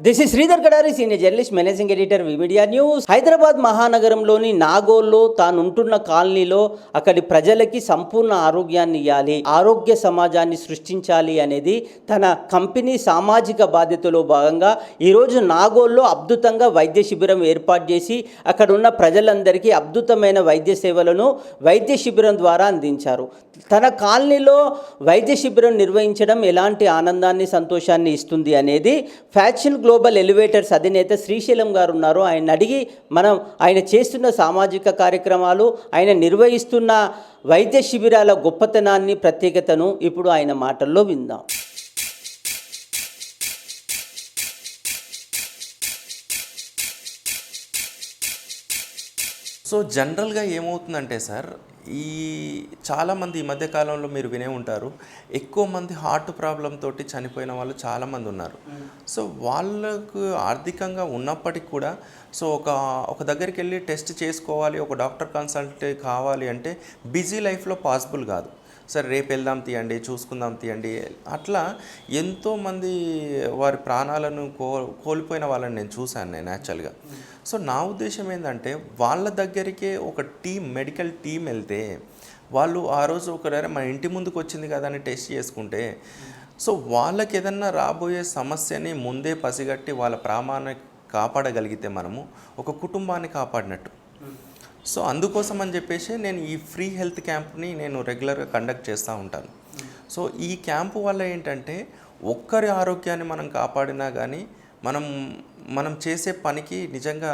This is Sridhar Kadari senior journalist managing editor media news Hyderabad మహానగరంలోని నాగోల్లో తానుంటున్న కాలనీలో అక్కడి ప్రజలకి సంపూర్ణ ఆరోగ్యాన్ని ఇవ్వాలి ఆరోగ్య సమాజాన్ని సృష్టించాలి అనేది తన కంపెనీ సామాజిక బాధ్యతలో భాగంగా ఈరోజు నాగోల్లో అద్భుతంగా వైద్య శిబిరం ఏర్పాటు చేసి అక్కడ ఉన్న ప్రజలందరికీ అద్భుతమైన వైద్య సేవలను వైద్య శిబిరం ద్వారా అందించారు. తన కాలనీలో వైద్య శిబిరం నిర్వహించడం ఎలాంటి ఆనందాన్ని సంతోషాన్ని ఇస్తుంది అనేది ఫ్యాషన్ గ్లోబల్ ఎలివేటర్స్ అధినేత శ్రీశైలం గారు ఉన్నారు. ఆయన అడిగి మనం ఆయన చేస్తున్న సామాజిక కార్యక్రమాలు ఆయన నిర్వహిస్తున్న వైద్య శిబిరాల గొప్పతనాన్ని ప్రత్యేకతను ఇప్పుడు ఆయన మాటల్లో విందాం. సో జనరల్గా ఏమవుతుందంటే సార్ ఈ చాలామంది ఈ మధ్య కాలంలో మీరు వినే ఉంటారు. ఎక్కువ మంది హార్ట్ ప్రాబ్లం తోటి చనిపోయిన వాళ్ళు చాలామంది ఉన్నారు. సో వాళ్ళకు ఆర్థికంగా ఉన్నప్పటికీ కూడా సో ఒక ఒక దగ్గరికి వెళ్ళి టెస్ట్ చేసుకోవాలి ఒక డాక్టర్ కన్సల్ట్ కావాలి అంటే బిజీ లైఫ్లో పాసిబుల్ కాదు. సరే రేపు వెళ్దాం తీయండి చూసుకుందాం తీయండి అట్లా ఎంతోమంది వారి ప్రాణాలను కో కోల్పోయిన వాళ్ళని నేను చూశాను నేను యాక్చువల్గా. సో నా ఉద్దేశం ఏంటంటే వాళ్ళ దగ్గరికే ఒక టీం మెడికల్ టీం వెళ్తే వాళ్ళు ఆ రోజు ఒకరే మన ఇంటి ముందుకు వచ్చింది కదా అని టెస్ట్ చేసుకుంటే సో వాళ్ళకి ఏదన్నా రాబోయే సమస్యని ముందే పసిగట్టి వాళ్ళ ప్రామాణిక కాపాడగలిగితే మనము ఒక కుటుంబాన్ని కాపాడినట్టు. సో అందుకోసం అని చెప్పేసి నేను ఈ ఫ్రీ హెల్త్ క్యాంప్ని నేను రెగ్యులర్గా కండక్ట్ చేస్తూ ఉంటాను. సో ఈ క్యాంపు వల్ల ఏంటంటే ఒక్కరి ఆరోగ్యాన్ని మనం కాపాడినా కానీ మనం మనం చేసే పనికి నిజంగా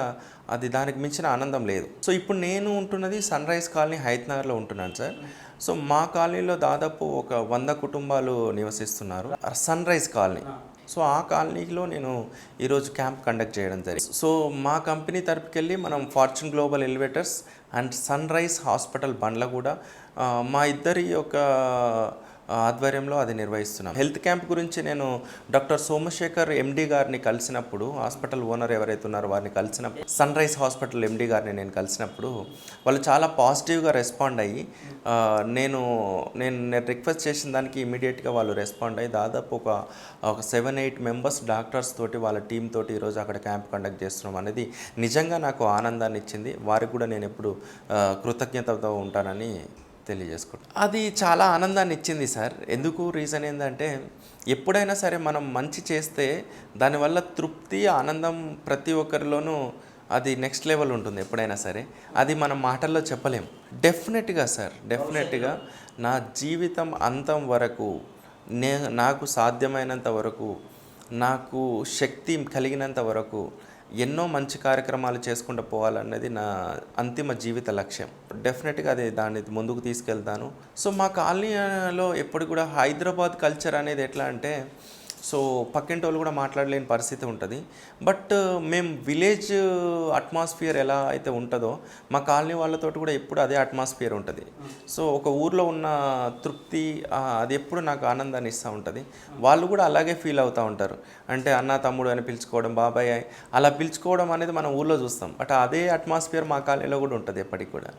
అది దానికి మించిన ఆనందం లేదు. సో ఇప్పుడు నేను ఉంటున్నది సన్ రైజ్ కాలనీ హైత్నగర్లో ఉంటున్నాను సార్. సో మా కాలనీలో దాదాపు ఒక వంద కుటుంబాలు నివసిస్తున్నారు. Sun rise colony. సో ఆ కాలనీలో నేను ఈరోజు క్యాంప్ కండక్ట్ చేయడం జరిగింది. సో మా కంపెనీ తరపుకెళ్ళి మనం fortune global elevators and sunrise hospital బండ్ల కూడా మా ఇద్దరి యొక్క ఆధ్వర్యంలో అది నిర్వహిస్తున్నాం. హెల్త్ క్యాంప్ గురించి నేను డాక్టర్ సోమశేఖర్ ఎండి గారిని కలిసినప్పుడు హాస్పిటల్ ఓనర్ ఎవరైతే ఉన్నారో వారిని కలిసినప్పుడు సన్ రైజ్ హాస్పిటల్ ఎండి గారిని నేను కలిసినప్పుడు వాళ్ళు చాలా పాజిటివ్గా రెస్పాండ్ అయ్యి నేను నేను నేను రిక్వెస్ట్ చేసిన దానికి ఇమీడియట్గా వాళ్ళు రెస్పాండ్ అయ్యి దాదాపు ఒక ఒక సెవెన్ ఎయిట్ మెంబర్స్ డాక్టర్స్ తోటి వాళ్ళ టీం తోటి ఈరోజు అక్కడ క్యాంప్ కండక్ట్ చేస్తున్నాం అనేది నిజంగా నాకు ఆనందాన్ని ఇచ్చింది. వారికి కూడా నేను ఎప్పుడు కృతజ్ఞతతో ఉంటానని తెలియజేసుకుంటాం అది చాలా ఆనందాన్ని ఇచ్చింది సార్. ఎందుకు రీజన్ ఏంటంటే ఎప్పుడైనా సరే మనం మంచి చేస్తే దానివల్ల తృప్తి ఆనందం ప్రతి ఒక్కరిలోనూ అది నెక్స్ట్ లెవెల్ ఉంటుంది ఎప్పుడైనా సరే. అది మనం మాటల్లో చెప్పలేం. డెఫినెట్గా సార్ డెఫినెట్గా నా జీవితం అంతం వరకు నే నాకు సాధ్యమైనంత వరకు నాకు శక్తి కలిగినంత వరకు ఎన్నో మంచి కార్యక్రమాలు చేసుకుంటూ పోవాలన్నది నా అంతిమ జీవిత లక్ష్యం. డెఫినెట్గా అది దాన్ని ముందుకు తీసుకెళ్తాను. సో మా కాలనీలో ఎప్పుడు కూడా హైదరాబాద్ కల్చర్ అనేది ఎట్లా అంటే సో పక్కింటి వాళ్ళు కూడా మాట్లాడలేని పరిస్థితి ఉంటుంది. బట్ మేము విలేజ్ అట్మాస్ఫియర్ ఎలా అయితే ఉంటుందో మా కాలనీ వాళ్ళతో కూడా ఎప్పుడు అదే అట్మాస్ఫియర్ ఉంటుంది. సో ఒక ఊర్లో ఉన్న తృప్తి అది ఎప్పుడు నాకు ఆనందాన్ని ఇస్తూ ఉంటుంది. వాళ్ళు కూడా అలాగే ఫీల్ అవుతూ ఉంటారు. అంటే అన్న తమ్ముడు అని పిలుచుకోవడం బాబాయ్ అలా పిలుచుకోవడం అనేది మనం ఊర్లో చూస్తాం. బట్ అదే అట్మాస్ఫియర్ మా కాలనీలో కూడా ఉంటుంది ఎప్పటికి కూడా.